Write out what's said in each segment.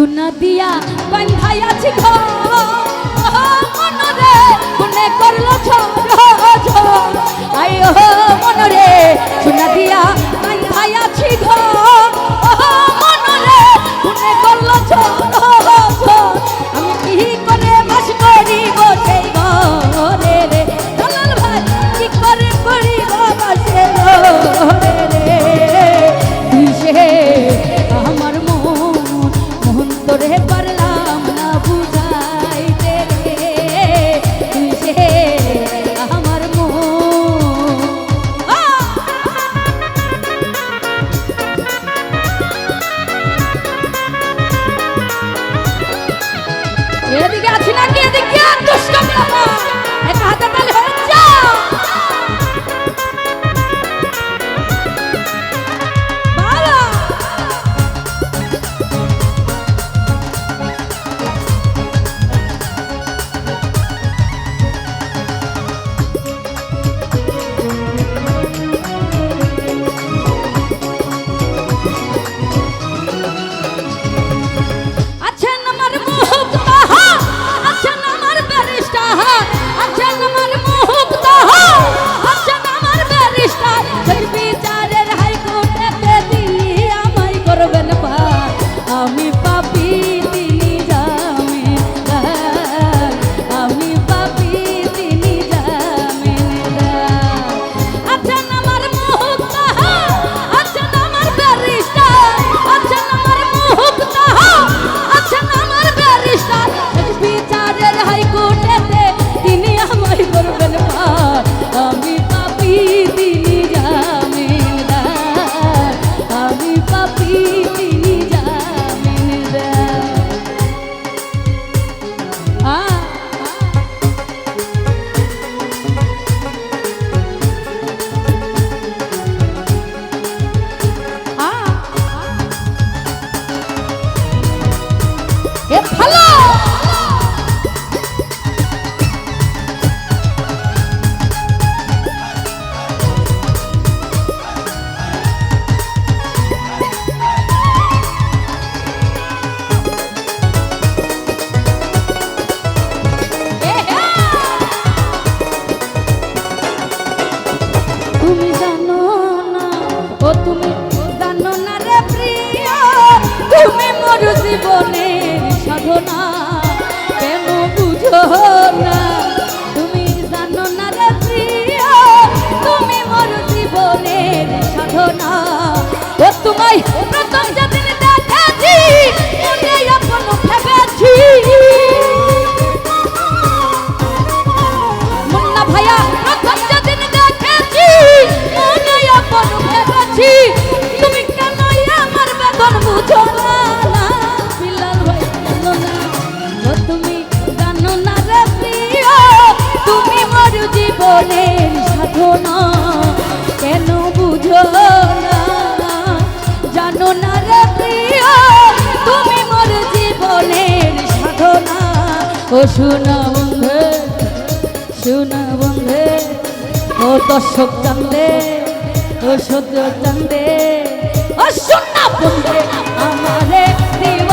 সোনা দিয়া বান্ধাই আছি ঘর। মনরে মনে করল ঝড়। ঝড়। ও তুমি জানো না রে প্রিয়, তুমি মোর জীবনের সাধনা। কেন বুঝো না, তুমি জানো না রে প্রিয়, তুমি মোর জীবনের সাধনা। জীবনের সাধনা, কেন বুঝো না? জানো না রে প্রিয়, তুমি মোর জীবনের সাধনা। ও শোনা বন্ধে শোনা বন্ধে, ও দর্শক চান্দে ও সদ্য চান্দে ও শোনা বন্ধে, আমারে দেব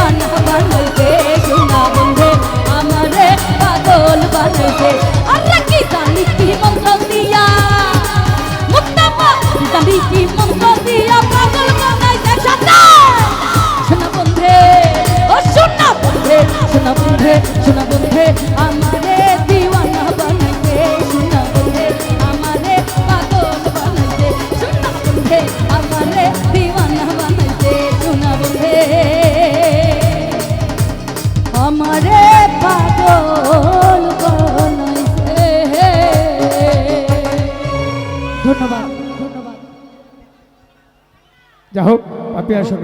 Yeah, should